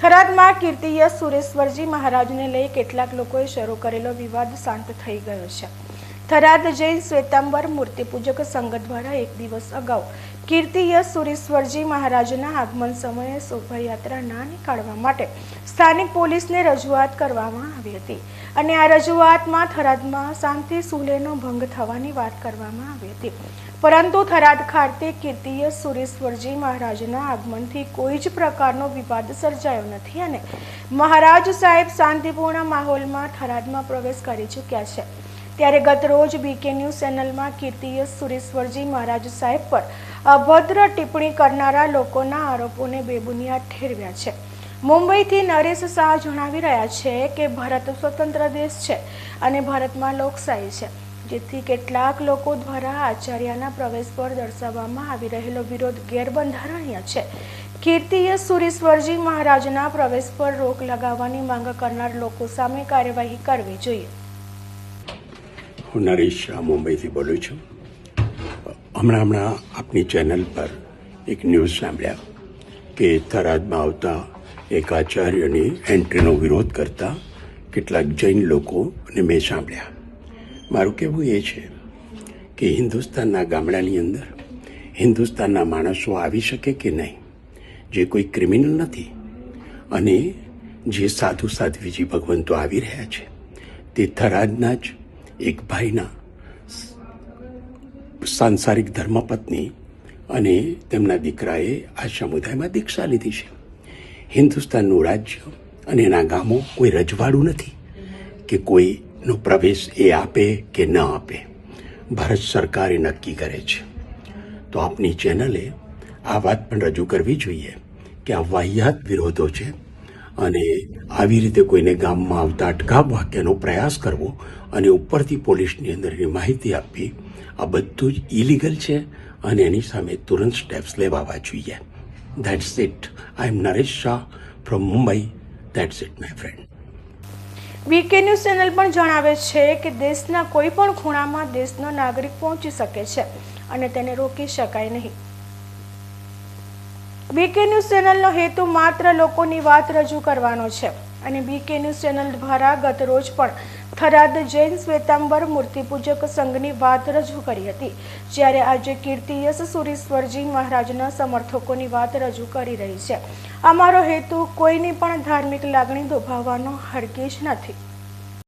થરાદમાં કીર્તિય સુરેશ્વરજી મહારાજને લઈ કેટલાક લોકોએ શરૂ કરેલો વિવાદ શાંત થઈ ગયો છે. થરાદ જૈન શ્વેતાંબર મૂર્તિપૂજક સંઘ દ્વારા એક દિવસ અગાઉ કીર્તિય સુરેશ્વરજી મહારાજના આગમન સમયે શોભાયાત્રા ના નીકાળવા માટે સ્થાનિક પોલીસને રજૂઆત કરવામાં આવી હતી અને આ રજૂઆતમાં થરાદમાં શાંતિ સુલેનો ભંગ થવાની વાત કરવામાં આવી હતી. પરંતુ થરાદ ખાતે કીર્તિય સુરેશ્વરજી મહારાજના આગમનથી કોઈ જ પ્રકારનો વિવાદ સર્જાયો નથી અને મહારાજ સાહેબ શાંતિપૂર્ણ માહોલમાં થરાદમાં પ્રવેશ કરી ચૂક્યા છે. ત્યારે ગત રોજ બીકે ન્યૂઝ ચેનલમાં કીર્તિય સુરેશ્વરજી મહારાજ સાહેબ પર અભદ્ર ટિપ્પણી કરનારા લોકોના આરોપોને બેબુનિયાદ ઠેરવ્યા છે. મુંબઈથી નરેશ શાહ જણાવી રહ્યા છે કે ભારત સ્વતંત્ર દેશ છે અને ભારતમાં લોકશાહી છે, જેથી કેટલાક લોકો દ્વારા આચાર્યના પ્રવેશ પર દર્શાવવામાં આવી રહેલો વિરોધ ગેરબંધારણીય છે. કીર્તિય સુરેશ્વરજી મહારાજના પ્રવેશ પર રોક લગાવવાની માંગ કરનાર લોકો સામે કાર્યવાહી કરવી જોઈએ. હું નરેશ શાહ મુંબઈથી બોલું છું. હમણાં હમણાં આપની ચેનલ પર એક ન્યૂઝ સાંભળ્યા કે થરાદમાં આવતા એક આચાર્યની એન્ટ્રીનો વિરોધ કરતા કેટલાક જૈન લોકોને મેં સાંભળ્યા. મારું કહેવું એ છે કે હિન્દુસ્તાનના ગામડાની અંદર હિન્દુસ્તાનના માણસો આવી શકે કે નહીં? જે કોઈ ક્રિમિનલ નથી અને જે સાધુ સાધ્વીજી ભગવંતો આવી રહ્યા છે, તે થરાદના જ એક ભાઈના સાંસારિક ધર્મપત્ની અને તેમના દીકરાએ આ સમુદાયમાં દીક્ષા લીધી છે. હિન્દુસ્તાનનું રાજ્ય અને એના ગામો કોઈ રજવાડું નથી કે કોઈનો પ્રવેશ એ આપે કે ન આપે. ભારત સરકારે નક્કી કરે છે. તો આપની ચેનલે આ વાત પણ રજૂ કરવી જોઈએ કે આ વાહિયાત વિરોધો છે અને આવી રીતે કોઈને ગામમાં આવતા અટકાવવા કે એનો પ્રયાસ કરવો અને ઉપરથી પોલીસની અંદર એની માહિતી આપવી, આ બધું જ ઇલીગલ છે અને એની સામે તુરંત સ્ટેપ્સ લેવાવા જોઈએ. That's it I am Naresh Shah from Mumbai that's it my friend VK news channel પણ જણાવે છે કે દેશના કોઈ પણ ખૂણામાં દેશનો નાગરિક પહોંચી શકે છે અને તેને રોકી શકાય નહીં. બીકે ન્યૂઝ ચેનલનો હેતુ માત્ર લોકોની વાત રજૂ કરવાનો છે. અને બીકે ન્યૂઝ ચેનલ દ્વારા ગત રોજ પણ થરાદ જૈન શ્વેતાંબર મૂર્તિપૂજક સંઘની વાત રજૂ કરી હતી. જ્યારે આજે કીર્તિયશ સુરેશ્વરજી મહારાજના સમર્થકોની વાત રજૂ કરી રહી છે. અમારો હેતુ કોઈની પણ ધાર્મિક લાગણી દુભાવવાનો હરગીજ નથી.